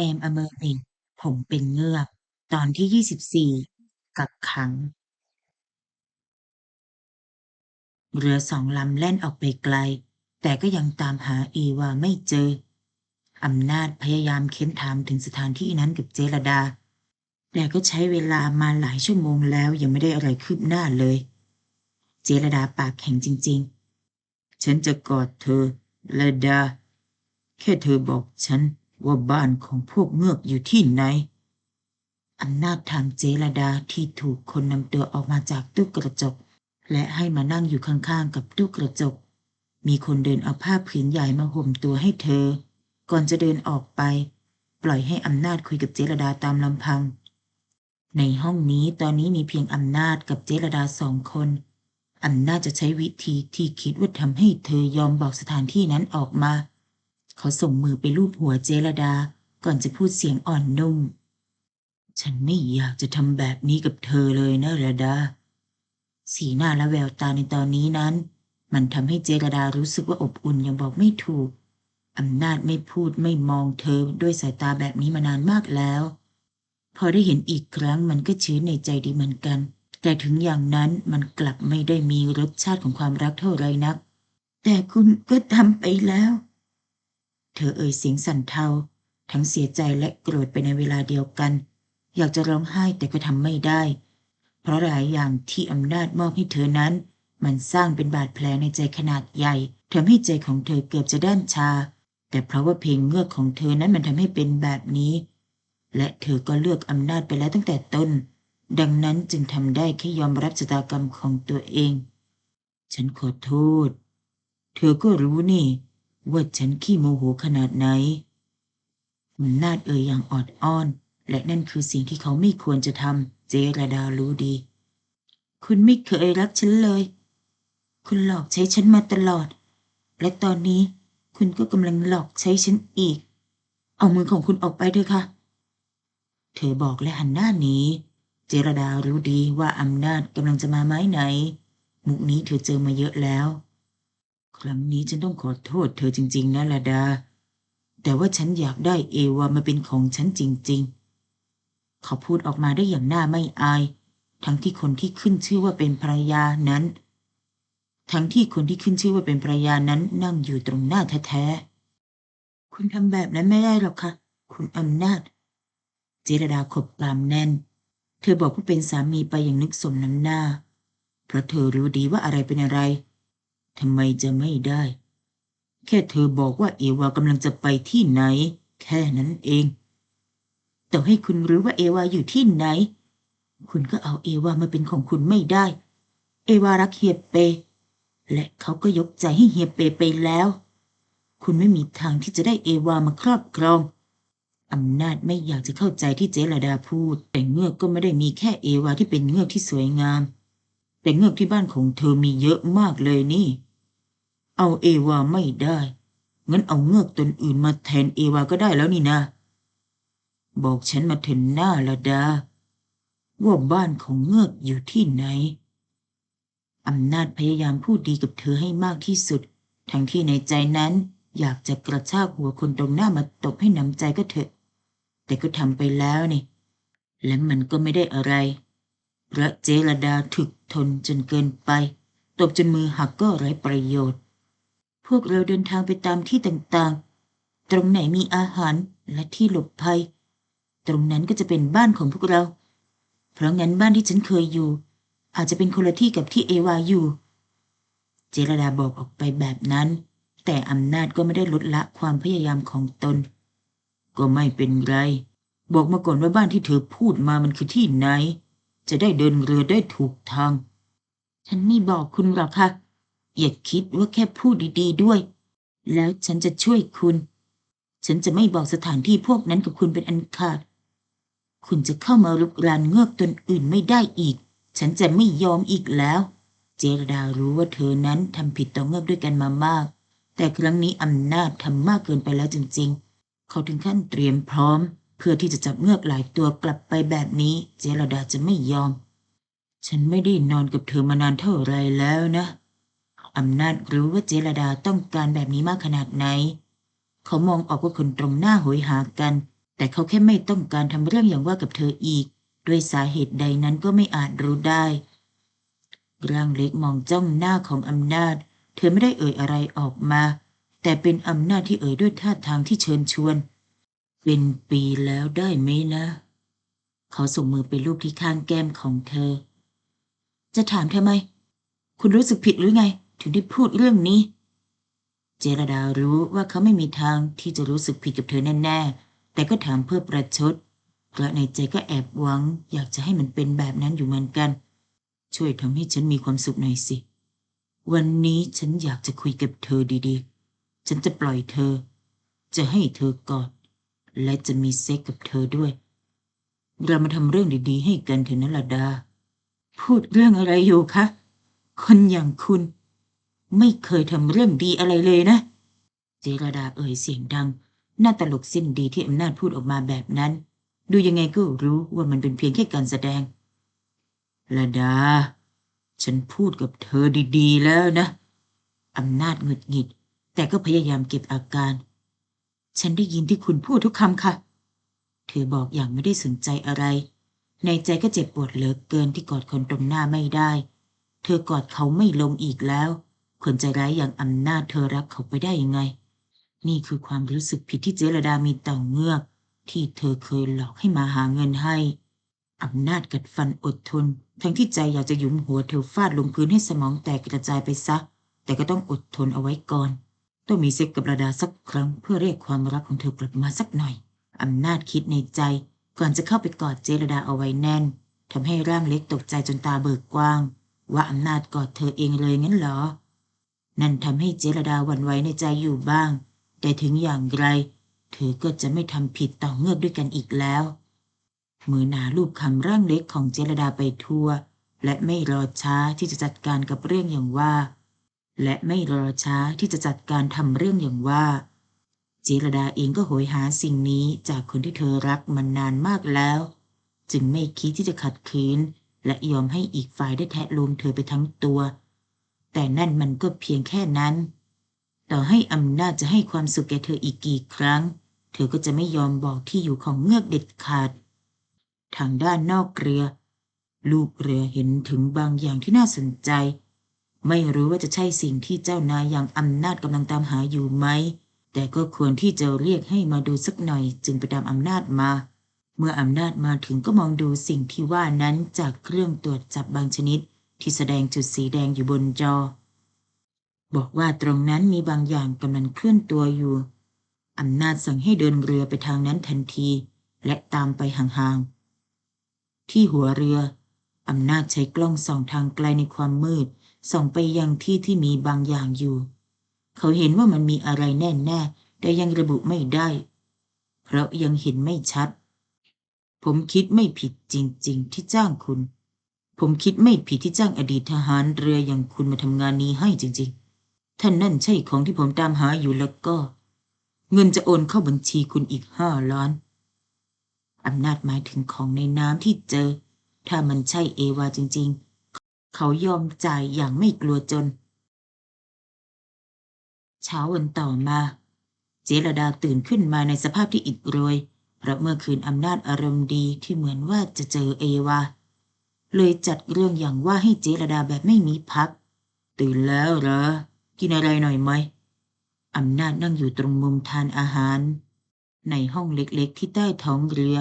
I am a mermaid ผมเป็นเงือก ตอนที่24กักขัง เรือสองลำแล่นออกไปไกล แต่ก็ยังตามหาเอวาไม่เจอ อำนาจพยายามเค้นถามถึงสถานที่นั้นกับเจรดา แต่ก็ใช้เวลามาหลายชั่วโมงแล้วยังไม่ได้อะไรคืบหน้าเลย เจรดาปากแข็งจริง ๆ ฉันจะกอดเธอระดา แค่เธอบอกฉัน ว่าบ้านของพวกเงือกอยู่ที่ไหน อำนาจทางเจรดาที่ถูกคนนำตัวออกมาจากตู้กระจก และให้มานั่งอยู่ข้างๆกับตู้กระจก มีคนเดินเอาผ้าผืนใหญ่มาห่มตัวให้เธอ ก่อนจะเดินออกไป ปล่อยให้อำนาจคุยกับเจรดาตามลำพัง ในห้องนี้ตอนนี้มีเพียงอำนาจกับเจรดาสองคนอำนาจจะใช้วิธีที่คิดว่าทำให้เธอยอมบอกสถานที่นั้นออกมา เขาส่งมือไปลูบหัวเจรดา ก่อนจะพูดเสียงอ่อนนุ่ม ฉันไม่อยากจะทำแบบนี้กับเธอเลยนะระดา สีหน้าและแววตาในตอนนี้นั้น มันทำให้เจรดารู้สึกว่าอบอุ่นยังบอกไม่ถูกอำนาจไม่พูดไม่มองเธอด้วยสายตาแบบนี้มานานมากแล้ว พอได้เห็นอีกครั้งมันก็ชื้นในใจดีเหมือนกัน แต่ถึงอย่างนั้นมันกลับไม่ได้มีรสชาติของความรักเท่าไรนัก แต่คุณก็ทำไปแล้ว เธอเอ่ยเสียงสั่นเทาทั้งเสียใจและโกรธไปในเวลาเดียวกัน อยากจะร้องไห้แต่ก็ทำไม่ได้ เพราะหลายอย่างที่อำนาจมอบให้เธอนั้น มันสร้างเป็นบาดแผลในใจขนาดใหญ่ทำให้ใจของเธอเกือบจะด้านชา แต่เพราะว่าเพลงเงือกของเธอนั้นมันทำให้เป็นแบบนี้ และเธอก็เลือกอำนาจไปแล้วตั้งแต่ต้น ดังนั้นจึงทำได้แค่ยอมรับชะตากรรมของตัวเอง ฉันขอโทษ เธอก็รู้นี่ ว่าฉันขี้โมโหขนาดไหนอำนาจเอ่ยอย่างออดอ้อน และนั่นคือสิ่งที่เขาไม่ควรจะทำเจรดารู้ดี คุณไม่เคยรักฉันเลย คุณหลอกใช้ฉันมาตลอด และตอนนี้คุณก็กำลังหลอกใช้ฉันอีก เอามือของคุณออกไปเถอะค่ะ เธอบอกและหันหน้าหนีเจรดารู้ดีว่าอำนาจกำลังจะมาไม้ไหน มุกนี้เธอเจอมาเยอะแล้ว ครั้งนี้ฉันต้องขอโทษเธอจริง ๆ นะลาดา แต่ว่าฉันอยากได้เอวามาเป็นของฉันจริง ๆ เขาพูดออกมาได้อย่างหน้าไม่อาย ทั้งที่คนที่ขึ้นชื่อว่าเป็นภรรยานั้น ทั้งที่คนที่ขึ้นชื่อว่าเป็นภรรยานั้นนั่งอยู่ตรงหน้าแท้ๆ คุณทำแบบนั้นไม่ได้หรอกค่ะ คุณอำนาจ เจรดาขบกรามแน่น เธอบอกว่าเป็นสามีไปอย่างนึกสมน้ำหน้า เพราะเธอรู้ดีว่าอะไรเป็นอะไร ทำไมจะไม่ได้ แค่เธอบอกว่าเอวากำลังจะไปที่ไหน แค่นั้นเอง ต่อให้คุณรู้ว่าเอวาอยู่ที่ไหน คุณก็เอาเอวามาเป็นของคุณไม่ได้ เอวารักเฮียเป และเขาก็ยกใจให้เฮียเปไปแล้ว คุณไม่มีทางที่จะได้เอวามาครอบครองอำนาจไม่อยากจะเข้าใจที่เจรดาพูด แต่เงือกก็ไม่ได้มีแค่เอวาที่เป็นเงือกที่สวยงาม แต่เงือกที่บ้านของเธอมีเยอะมากเลยนี่ เอาเอวาไม่ได้ งั้นเอาเงือกตนอื่นมาแทนเอวาก็ได้แล้วนี่นะ บอกฉันมาเถินหน้าละดา ว่าบ้านของเงือกอยู่ที่ไหน อำนาจพยายามพูดดีกับเธอให้มากที่สุด ทั้งที่ในใจนั้นอยากจะกระชากหัวคนตรงหน้ามาตบให้หนำใจก็เถอะ แต่ก็ทำไปแล้วนี่ และมันก็ไม่ได้อะไรพระเจรดาถึกทนจนเกินไป ตบจนมือหักก็ไร้ประโยชน์ พวกเราเดินทางไปตามที่ต่างๆ ตรงไหนมีอาหารและที่หลบภัย ตรงนั้นก็จะเป็นบ้านของพวกเรา เพราะงั้นบ้านที่ฉันเคยอยู่ อาจจะเป็นคนละที่กับที่เอวาอยู่ เจรดาบอกออกไปแบบนั้น แต่อำนาจก็ไม่ได้ลดละความพยายามของตน ก็ไม่เป็นไร บอกมาก่อนว่าบ้านที่เธอพูดมามันคือที่ไหน จะได้เดินเรือได้ถูกทาง ฉันไม่บอกคุณหรอกค่ะ อย่าคิดว่าแค่พูดดีๆด้วย แล้วฉันจะช่วยคุณ ฉันจะไม่บอกสถานที่พวกนั้นกับคุณเป็นอันขาด คุณจะเข้ามารุกรานเงือกตนอื่นไม่ได้อีก ฉันจะไม่ยอมอีกแล้ว เจรดารู้ว่าเธอนั้นทำผิดต่อเงือกด้วยกันมามาก แต่ครั้งนี้อำนาจทำมากเกินไปแล้วจริง ๆ เขาถึงขั้นเตรียมพร้อม เพื่อที่จะจับเงือกหลายตัวกลับไปแบบนี้ เจรดาจะไม่ยอม ฉันไม่ได้นอนกับเธอมานานเท่าไรแล้วนะ อำนาจรู้ว่าเจรดาต้องการแบบนี้มากขนาดไหน เขามองออกว่าคนตรงหน้าโหยหากัน แต่เขาแค่ไม่ต้องการทำเรื่องอย่างว่ากับเธออีก ด้วยสาเหตุใดนั้นก็ไม่อาจรู้ได้ร่างเล็กมองจ้องหน้าของอำนาจ เธอไม่ได้เอ่ยอะไรออกมา แต่เป็นอำนาจที่เอ่ยด้วยท่าทางที่เชิญชวน เป็นปีแล้วได้ไหมนะ เขาส่งมือไปลูบที่ข้างแก้มของเธอ จะถามทำไม คุณรู้สึกผิดหรือไง ถึงได้พูดเรื่องนี้ เจรดารู้ว่าเขาไม่มีทางที่จะรู้สึกผิดกับเธอแน่ๆ แต่ก็ถามเพื่อประชดเพราะในใจก็แอบหวัง อยากจะให้มันเป็นแบบนั้นอยู่เหมือนกัน ช่วยทำให้ฉันมีความสุขหน่อยสิ วันนี้ฉันอยากจะคุยกับเธอดีๆ ฉันจะปล่อยเธอ จะให้เธอกอด และจะมีเซ็กกับเธอด้วย เรามาทำเรื่องดีๆ ให้กันเถอะนะลาดา พูดเรื่องอะไรอยู่คะ คนอย่างคุณ ไม่เคยทำเรื่องดีอะไรเลยนะ เจรดาเอ่ยเสียงดัง หน้าตลกสิ้นดีที่อำนาจพูดออกมาแบบนั้น ดูยังไงก็รู้ว่ามันเป็นเพียงแค่การแสดงลาดา ฉันพูดกับเธอดีๆแล้วนะ อำนาจหงุดหงิด แต่ก็พยายามเก็บอาการ ฉันได้ยินที่คุณพูดทุกคำค่ะ เธอบอกอย่างไม่ได้สนใจอะไร ในใจก็เจ็บปวดเหลือเกินที่กอดคนตรงหน้าไม่ได้ เธอกอดเขาไม่ลงอีกแล้ว คนใจร้ายอย่างอำนาจเธอรับเขาไปได้ยังไง นี่คือความรู้สึกผิดที่เจรดามีต่อเงือก ที่เธอเคยหลอกให้มาหาเงินให้อำนาจกัดฟันอดทน ทั้งที่ใจอยากจะหยุมหัวเธอฟาดลงพื้นให้สมองแตกกระจายไปซะ แต่ก็ต้องอดทนเอาไว้ก่อน ต้องมีเซ็กกับระดาสักครั้งเพื่อเรียกความรักของเธอกลับมาสักหน่อยอำนาจคิดในใจ ก่อนจะเข้าไปกอดเจรดาเอาไว้แน่นทำให้ร่างเล็กตกใจจนตาเบิกกว้าง ว่าอำนาจกอดเธอเองเลยงั้นเหรอ นั่นทำให้เจรดาหวั่นไหวในใจอยู่บ้าง แต่ถึงอย่างไร เธอก็จะไม่ทำผิดต่อเงือกด้วยกันอีกแล้วมือนาลูบคำร่างเล็กของเจรดาไปทั่ว และไม่รอช้าที่จะจัดการกับเรื่องอย่างว่า และไม่รอช้าที่จะจัดการทำเรื่องอย่างว่า เจรดาเองก็โหยหาสิ่งนี้จากคนที่เธอรักมานานมากแล้ว จึงไม่คิดที่จะขัดขืนและยอมให้อีกฝ่ายได้แทะโลมเธอไปทั้งตัว แต่นั่นมันก็เพียงแค่นั้น ต่อให้อำนาจจะให้ความสุขแก่เธออีกกี่ครั้ง เธอก็จะไม่ยอมบอกที่อยู่ของเงือกเด็ดขาด ทางด้านนอกเรือ ลูกเรือเห็นถึงบางอย่างที่น่าสนใจ ไม่รู้ว่าจะใช่สิ่งที่เจ้านายอย่างอำนาจกำลังตามหาอยู่ไหม แต่ก็ควรที่จะเรียกให้มาดูสักหน่อยจึงไปตามอำนาจมาเมื่ออำนาจมาถึงก็มองดูสิ่งที่ว่านั้นจากเครื่องตรวจจับบางชนิด ที่แสดงจุดสีแดงอยู่บนจอ บอกว่าตรงนั้นมีบางอย่างกำลังเคลื่อนตัวอยู่ อำนาจสั่งให้เดินเรือไปทางนั้นทันที และตามไปห่างๆ ที่หัวเรือ อำนาจใช้กล้องส่องทางไกลในความมืด ส่องไปยังที่ที่มีบางอย่างอยู่ เขาเห็นว่ามันมีอะไรแน่ๆ แต่ยังระบุไม่ได้ เพราะยังเห็นไม่ชัด ผมคิดไม่ผิดจริง ๆ ที่จ้างคุณ ผมคิดไม่ผิดที่จ้างอดีตทหารเรืออย่างคุณมาทำงานนี้ให้จริงๆ ท่านนั่นใช่ของที่ผมตามหาอยู่แล้วก็ เงินจะโอนเข้าบัญชีคุณอีกห้าล้านอำนาจหมายถึงของในน้ำที่เจอ ถ้ามันใช่เอวาจริง ๆ เขายอมจ่ายอย่างไม่กลัวจน เช้าวันต่อมา เจรดาตื่นขึ้นมาในสภาพที่อิดโรย เพราะเมื่อคืนอำนาจอารมณ์ดีที่เหมือนว่าจะเจอเอวา เลยจัดเรื่องอย่างว่าให้เจรดาแบบไม่มีพัก ตื่นแล้วเหรอ กินอะไรหน่อยไหมอำนาจนั่งอยู่ตรงมุมทานอาหาร ในห้องเล็กๆ ที่ใต้ท้องเรือ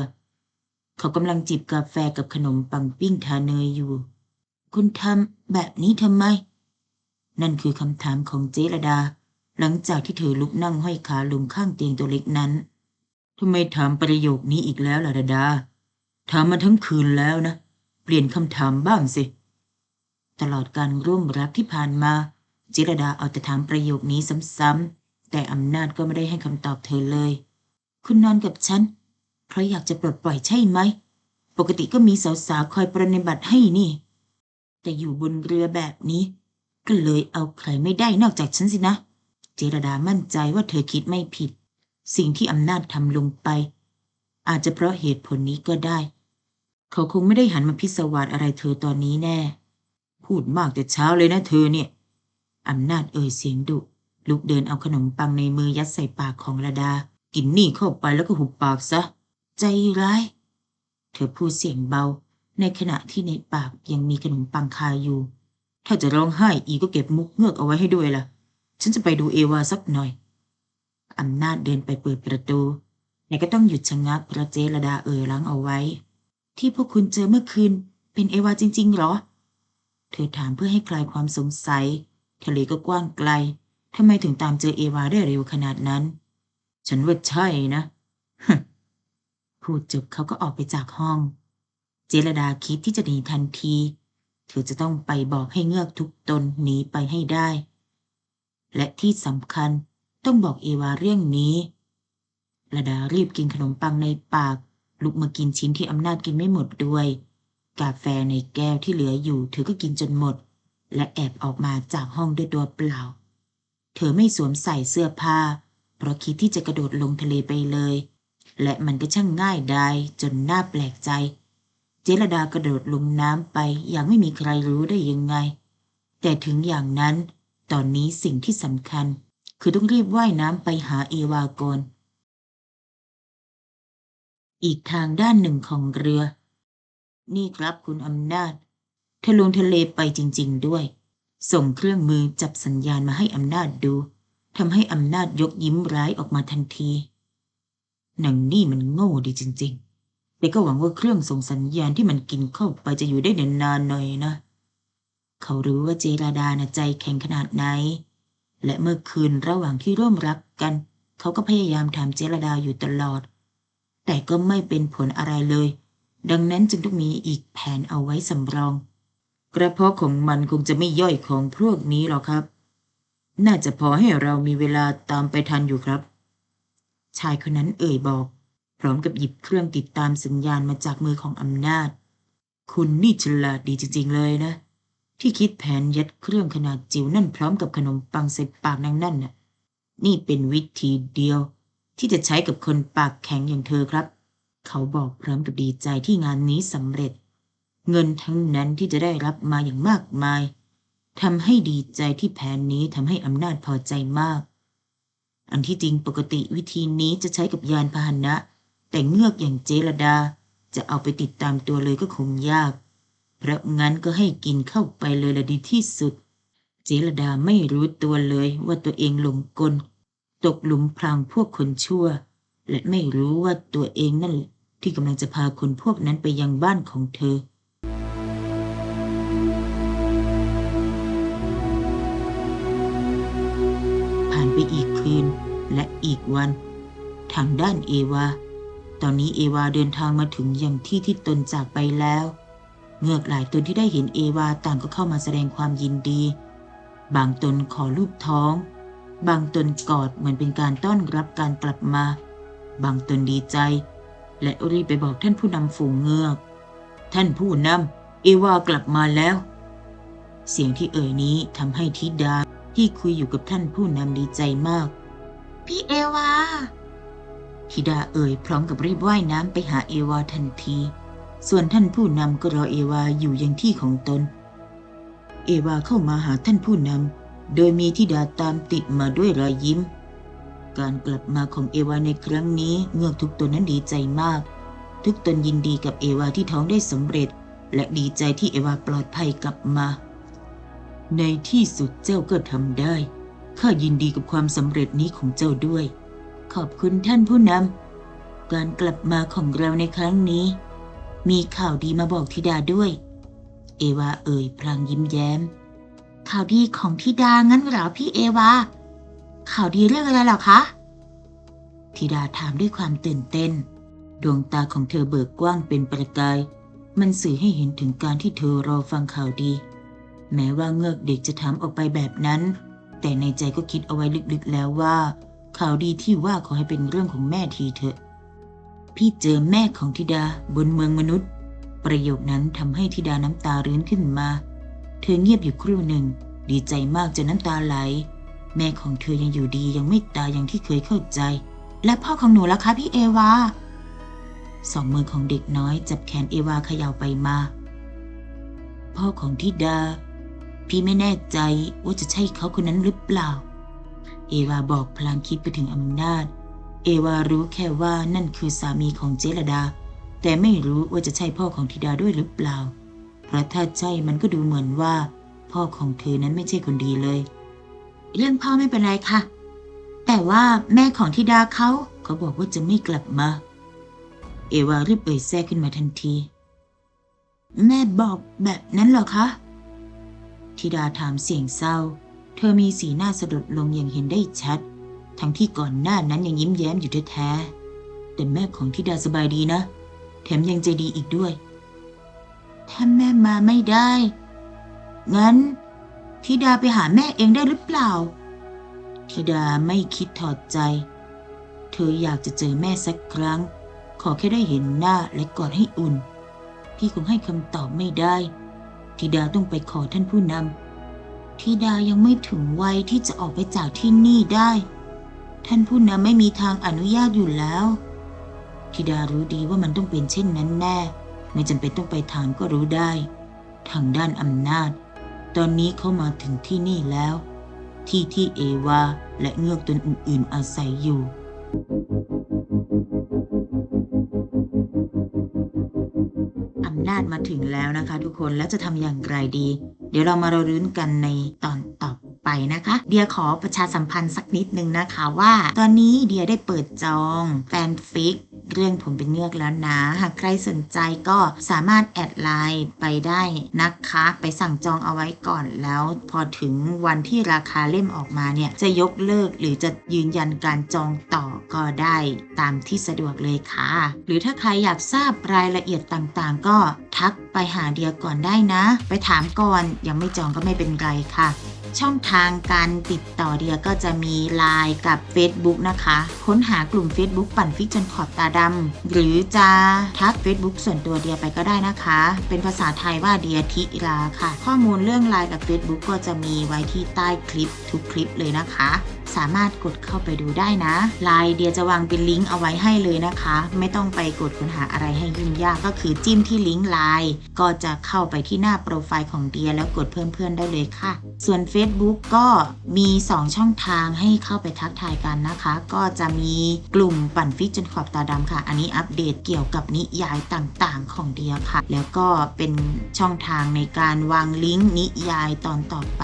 เขากำลังจิบกาแฟกับขนมปังปิ้งทาเนยอยู่ คุณทำแบบนี้ทำไม นั่นคือคำถามของเจรดา หลังจากที่เธอลุกนั่งห้อยขาลงข้างเตียงตัวเล็กนั้นทำไมถามประโยคนี้อีกแล้วล่ะดาดา ถามมาทั้งคืนแล้วนะ เปลี่ยนคำถามบ้างสิ ตลอดการร่วมรักที่ผ่านมาเจรดาเอาแต่ถามประโยคนี้ซ้ำๆ แต่อำนาจก็ไม่ได้ให้คำตอบเธอเลย คุณนอนกับฉัน เพราะอยากจะปลดปล่อยใช่ไหม ปกติก็มีสาวๆ คอยประนิบัติให้นี่ แต่อยู่บนเรือแบบนี้ ก็เลยเอาใครไม่ได้นอกจากฉันสินะเจรดามั่นใจว่าเธอคิดไม่ผิด สิ่งที่อำนาจทำลงไป อาจจะเพราะเหตุผลนี้ก็ได้ เขาคงไม่ได้หันมาพิศวาสอะไรเธอตอนนี้แน่ พูดมากแต่เช้าเลยนะเธอเนี่ย อำนาจเอ่ยเสียงดุ ลุกเดินเอาขนมปังในมือยัดใส่ปากของระดา กินนี่เข้าไปแล้วก็หุบปากซะ ใจร้าย เธอพูดเสียงเบา ในขณะที่ในปากยังมีขนมปังคาอยู่ ถ้าจะร้องไห้อีกก็เก็บมุกเงือกเอาไว้ให้ด้วยล่ะ ฉันจะไปดูเอวาสักหน่อย อำนาจเดินไปเปิดประตูแต่ก็ต้องหยุดชะงักเพราะเจรดาเอ่ยล้างเอาไว้ ที่พวกคุณเจอเมื่อคืน เป็นเอวาจริงๆเหรอ เธอถามเพื่อให้คลายความสงสัย ทะเลก็กว้างไกลทำไมถึงตามเจอเอวาได้เร็วขนาดนั้น ฉันว่าใช่นะพูดจบเขาก็ออกไปจากห้อง เจรดาคิดที่จะหนีทันที เธอจะต้องไปบอกให้เงือกทุกตนหนีไปให้ได้ และที่สำคัญต้องบอกเอวาเรื่องนี้ระดารีบกินขนมปังในปาก ลุกมากินชิ้นที่อำนาจกินไม่หมดด้วย กาแฟในแก้วที่เหลืออยู่ เธอก็กินจนหมด และแอบออกมาจากห้องด้วยตัวเปล่า เธอไม่สวมใส่เสื้อผ้า เพราะคิดที่จะกระโดดลงทะเลไปเลย และมันก็ช่างง่ายได้จนน่าแปลกใจ เจรดากระโดดลงน้ำไปอย่างไม่มีใครรู้ได้ยังไง แต่ถึงอย่างนั้น ตอนนี้สิ่งที่สำคัญ คือต้องรีบว่ายน้ำไปหาเอวากอน อีกทางด้านหนึ่งของเรือ นี่ครับคุณอำนาจ เธอลงทะเลไปจริง ๆ ด้วย ส่งเครื่องมือจับสัญญาณมาให้อำนาจดูทำให้อำนาจยกยิ้มร้ายออกมาทันทีหนังนี่มันโง่ดีจริง ๆ แต่ก็หวังว่าเครื่องส่งสัญญาณที่มันกินเข้าไปจะอยู่ได้นานๆหน่อยนะ เขารู้ว่าเจราดานะใจแข็งขนาดไหน และเมื่อคืนระหว่างที่ร่วมรักกัน เขาก็พยายามถามเจรดาอยู่ตลอด แต่ก็ไม่เป็นผลอะไรเลย ดังนั้นจึงต้องมีอีกแผนเอาไว้สำรอง กระเพาะของมันคงจะไม่ย่อยของพวกนี้หรอกครับ น่าจะพอให้เรามีเวลาตามไปทันอยู่ครับ ชายคนนั้นเอ่ยบอก พร้อมกับหยิบเครื่องติดตามสัญญาณมาจากมือของอำนาจ คุณนี่ฉลาดดีจริง ๆ เลยนะ ที่คิดแผนยัดเครื่องขนาดจิ๋วนั่นพร้อมกับขนมปังใส่ปากนางนั่นน่ะนี่เป็นวิธีเดียว ที่จะใช้กับคนปากแข็งอย่างเธอครับ เขาบอกพร้อมกับดีใจที่งานนี้สำเร็จ เงินทั้งนั้นที่จะได้รับมาอย่างมากมายทำให้ดีใจที่แผนนี้ทำให้อำนาจพอใจมาก อันที่จริงปกติวิธีนี้จะใช้กับยานพาหนะ แต่เงือกอย่างเจรดาจะเอาไปติดตามตัวเลยก็คงยาก เพราะงั้นก็ให้กินเข้าไปเลยละดีที่สุด เจรดาไม่รู้ตัวเลยว่าตัวเองหลงกล ตกหลุมพรางพวกคนชั่ว และไม่รู้ว่าตัวเองนั่นแหละที่กำลังจะพาคนพวกนั้นไปยังบ้านของเธอ ผ่านไปอีกคืนและอีกวัน ทางด้านเอวา ตอนนี้เอวาเดินทางมาถึงยังที่ที่ตนจากไปแล้ว เงือกหลายตนที่ได้เห็นเอวาต่างก็เข้ามาแสดงความยินดี บางตนขอรูปท้อง บางตนกอดเหมือนเป็นการต้อนรับการกลับมา บางตนดีใจ และรีบไปบอกท่านผู้นำฝูงเงือก ท่านผู้นำเอวากลับมาแล้ว เสียงที่เอ่ยนี้ทำให้ธิดาที่คุยอยู่กับท่านผู้นำดีใจมาก พี่เอวาธิดาเอ่ยพร้อมกับรีบว่ายน้ำไปหาเอวาทันที ส่วนท่านผู้นำก็รอเอวาอยู่ยังที่ของตน เอวาเข้ามาหาท่านผู้นำ โดยมีธิดาตามติดมาด้วยรอยยิ้ม การกลับมาของเอวาในครั้งนี้เงือกทุกตนนั้นดีใจมาก ทุกตนยินดีกับเอวาที่ท้องได้สำเร็จ และดีใจที่เอวาปลอดภัยกลับมา ในที่สุดเจ้าก็ทำได้ข้ายินดีกับความสำเร็จนี้ของเจ้าด้วย ขอบคุณท่านผู้นำการกลับมาของเราในครั้งนี้ มีข่าวดีมาบอกธิดาด้วย เอวาเอ่ยพลางยิ้มแย้ม ข่าวดีของธิดางั้นเหรอพี่เอวา ข่าวดีเรื่องอะไรหรอคะ ธิดาถามด้วยความตื่นเต้น ดวงตาของเธอเบิกกว้างเป็นประกาย มันสื่อให้เห็นถึงการที่เธอรอฟังข่าวดี แม้ว่าเงือกเด็กจะถามออกไปแบบนั้น แต่ในใจก็คิดเอาไว้ลึกๆแล้วว่า ข่าวดีที่ว่าขอให้เป็นเรื่องของแม่ทีเถอะ พี่เจอแม่ของธิดาบนเมืองมนุษย์ ประโยคนั้นทำให้ธิดาน้ำตารื้นขึ้นมา เธอเงียบอยู่ครู่หนึ่ง ดีใจมากจนน้ำตาไหล แม่ของเธอยังอยู่ดียังไม่ตายอย่างที่เคยเข้าใจ และพ่อของหนูล่ะคะพี่เอวาสองมือของเด็กน้อยจับแขนเอวาเขย่าไปมา พ่อของธิดา พี่ไม่แน่ใจว่าจะใช่เขาคนนั้นหรือเปล่า เอวาบอกพลางคิดไปถึงอำนาจ เอวารู้แค่ว่านั่นคือสามีของเจรดา แต่ไม่รู้ว่าจะใช่พ่อของธิดาด้วยหรือเปล่า พราะถ้าใช่มันก็ดูเหมือนว่า พ่อของเธอนั้นไม่ใช่คนดีเลย เรื่องพ่อไม่เป็นไรค่ะ แต่ว่าแม่ของธิดาเขาเขาบอกว่าจะไม่กลับมา เอวารีบเอ่ยแทรกขึ้นมาทันที แม่บอกแบบนั้นเหรอคะธิดาถามเสียงเศร้า เธอมีสีหน้าสะดุดลงอย่างเห็นได้ชัด ทั้งที่ก่อนหน้านั้นยังยิ้มแย้มอยู่แท้ๆแต่แม่ของธิดาสบายดีนะ แถมยังใจดีอีกด้วย ถ้าแม่มาไม่ได้ งั้นธิดาไปหาแม่เองได้หรือเปล่า ธิดาไม่คิดถอดใจ เธออยากจะเจอแม่สักครั้ง ขอแค่ได้เห็นหน้าและกอดให้อุ่น พี่คงให้คำตอบไม่ได้ ธิดาต้องไปขอท่านผู้นำธิดายังไม่ถึงวัยที่จะออกไปจากที่นี่ได้ ท่านผู้นำไม่มีทางอนุญาตอยู่แล้ว ธิดารู้ดีว่ามันต้องเป็นเช่นนั้นแน่ ไม่จำเป็นต้องไปถามก็รู้ได้ ทางด้านอำนาจ ตอนนี้เขามาถึงที่นี่แล้ว ที่ที่เอวาและเงือกตนอื่นๆอาศัยอยู่ อำนาจมาถึงแล้วนะคะทุกคนแล้วจะทำอย่างไรดี เดี๋ยวเรามาเรารื้นกันในตอนต่อไปนะคะเดียขอประชาสัมพันธ์สักนิดนึงนะคะว่า ตอนนี้เดียได้เปิดจองแฟนฟิก เรื่องผมเป็นเงือกแล้วนะ หากใครสนใจก็สามารถแอดไลน์ไปได้นะคะ ไปสั่งจองเอาไว้ก่อนแล้วพอถึงวันที่ราคาเล่มออกมาเนี่ย จะยกเลิกหรือจะยืนยันการจองต่อก็ได้ตามที่สะดวกเลยค่ะ หรือถ้าใครอยากทราบรายละเอียดต่างๆ ก็ทักไปหาเดียก่อนได้นะ ไปถามก่อนยังไม่จองก็ไม่เป็นไรค่ะ ช่องทางการติดต่อเดียก็จะมี Line กับ Facebook นะคะ ค้นหากลุ่ม Facebook ปั่นฟิกจนขอบตาดำ หรือจะทัก Facebook ส่วนตัวเดียไปก็ได้นะคะ เป็นภาษาไทยว่าเดียทิราค่ะ ข้อมูลเรื่อง Line กับ Facebook ก็จะมีไว้ที่ใต้คลิปทุกคลิปเลยนะคะ สามารถกดเข้าไปดูได้นะไลน์เดียจะวางเป็นลิงก์เอาไว้ให้เลยนะคะ ไม่ต้องไปกดค้นหาอะไรให้ยุ่งยากก็คือจิ้มที่ลิงก์ไลน์ก็จะเข้าไปที่หน้าโปรไฟล์ของเดียแล้วกดเพิ่มเพื่อนได้เลยค่ะ ส่วน Facebook ก็มี 2 ช่องทางให้เข้าไปทักทายกันนะคะ ก็จะมีกลุ่มปั่นฟิกจนขอบตาดำค่ะ อันนี้อัปเดตเกี่ยวกับนิยายต่างๆ ของเดียค่ะ แล้วก็เป็นช่องทางในการวางลิงก์นิยายตอนต่อไป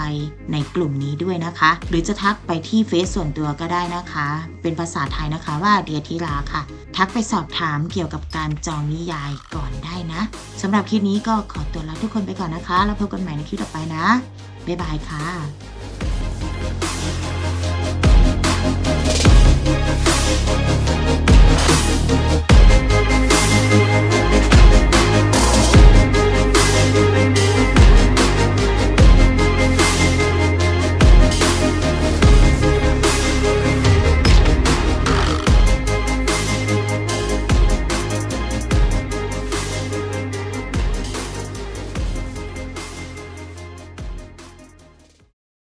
ในกลุ่มนี้ด้วยนะคะ หรือจะทักไปที่เสส่วนตัวก็ได้นะคะ เป็นภาษาไทยนะคะว่าเดียทีลาค่ะ ทักไปสอบถามเกี่ยวกับการจองนิยายก่อนได้นะสำหรับคลิปนี้ก็ขอตัวลาทุกคนไปก่อนนะคะ แล้วพบกันใหม่ในคลิปต่อไปนะ บ๊ายบายค่ะ